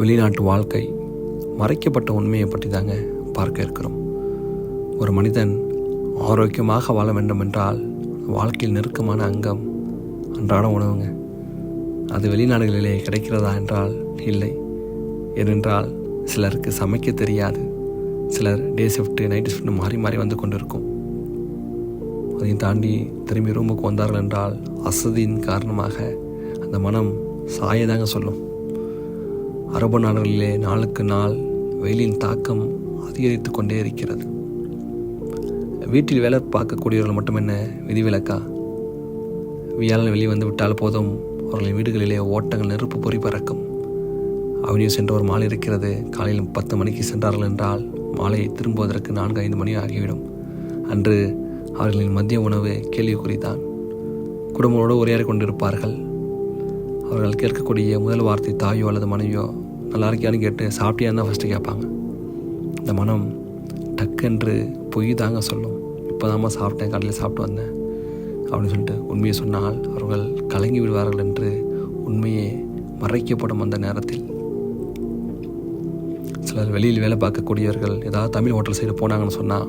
வெளிநாட்டு வாழ்க்கை மறைக்கப்பட்ட உண்மையை பற்றி தாங்க பார்க்க இருக்கிறோம். ஒரு மனிதன் ஆரோக்கியமாக வாழ வேண்டும் என்றால் வாழ்க்கையில் நெருக்கமான அங்கம் அன்றாட உணவுங்க. அது வெளிநாடுகளிலே கிடைக்கிறதா என்றால் இல்லை. ஏனென்றால் சிலருக்கு சமைக்க தெரியாது. சிலர் டே ஷிஃப்ட்டு நைட் ஷிஃப்ட்டு மாறி மாறி வந்து கொண்டிருக்கும். அதையும் தாண்டி திரும்பி ரூமுக்கு வந்தார்கள் என்றால் அசதியின் காரணமாக அந்த மனம் சாயதாங்க சொல்லும். அரபு நாடுகளிலே நாளுக்கு நாள் வெயிலின் தாக்கம் அதிகரித்து கொண்டே இருக்கிறது. வீட்டில் வேலை பார்க்கக்கூடியவர்கள் மட்டும் என்ன விதிவிலக்கா? வியாழன் வெளியே வந்து விட்டால் போதும். அவர்களின் வீடுகளிலே ஓட்டங்கள் நெருப்பு பொறி பறக்கும். அவனியூ சென்ற ஒரு மாலை இருக்கிறது. காலையில் பத்து மணிக்கு சென்றார்கள் என்றால் மாலையை திரும்புவதற்கு நான்கு ஐந்து மணி ஆகிவிடும். அன்று அவர்களின் மதிய உணவு கேள்விக்குறிதான். குடும்பங்களோடு உரையாடி கொண்டிருப்பார்கள். அவர்கள் கேட்கக்கூடிய முதல் வார்த்தை தாயோ அல்லது மனைவியோ நல்லா இருக்கியான்னு கேட்டு சாப்பிட்டியான்னு தான் ஃபஸ்ட்டு கேட்பாங்க. இந்த மனம் டக்குன்று பொய் தாங்க சொல்லும். இப்போ தாம்மா சாப்பிட்டேன் கடையில் சாப்பிட்டு வந்தேன் அப்படின்னு சொல்லிட்டு உண்மையை சொன்னால் அவர்கள் கலங்கி விடுவார்கள் என்று உண்மையே மறைக்கப்படும் அந்த நேரத்தில். சிலர் வெளியில் வேலை பார்க்கக்கூடியவர்கள் ஏதாவது தமிழ் ஹோட்டல் சைடு போனாங்கன்னு சொன்னால்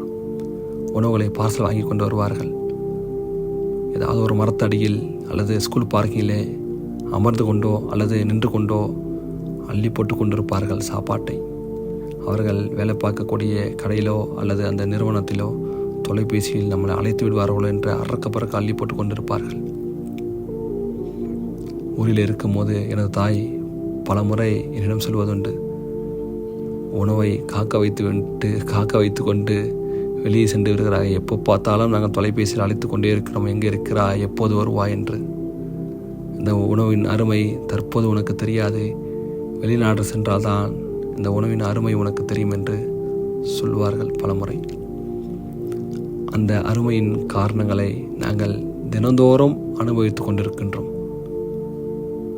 உணவுகளை பார்சல் வாங்கி கொண்டு வருவார்கள். ஏதாவது ஒரு மரத்தடியில் அல்லது ஸ்கூல் பார்க்கிங்கிலே அமர்ந்து கொண்டோ அல்லது நின்று கொண்டோ அள்ளி போட்டு கொண்டிருப்பார்கள் சாப்பாட்டை. அவர்கள் வேலை பார்க்கக்கூடிய கடையிலோ அல்லது அந்த நிறுவனத்திலோ தொலைபேசியில் நம்மளை அழைத்து விடுவார்களோ என்று அறக்க பறக்க அள்ளி போட்டு கொண்டிருப்பார்கள். ஊரில் இருக்கும்போது எனது தாய் பல முறை என்னிடம் சொல்வதுண்டு. உணவை காக்க வைத்து விட்டு காக்க வைத்து கொண்டு வெளியே சென்று விடுகிறாய். எப்போ பார்த்தாலும் நாங்கள் தொலைபேசியில் அழைத்து கொண்டே இருக்கிறோம். எங்கே இருக்கிறாய்? எப்போது வருவாய்? என்று இந்த உணவின் அருமை தற்போது உனக்கு தெரியாது. வெளிநாடு சென்றால்தான் இந்த உணவின் அருமை உனக்கு தெரியும் என்று சொல்வார்கள் பலமுறை. அந்த அருமையின் காரணங்களை நாங்கள் தினந்தோறும் அனுபவித்து கொண்டிருக்கின்றோம்.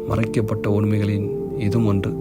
மறைக்கப்பட்ட உண்மைகளின் இதுவும் ஒன்று.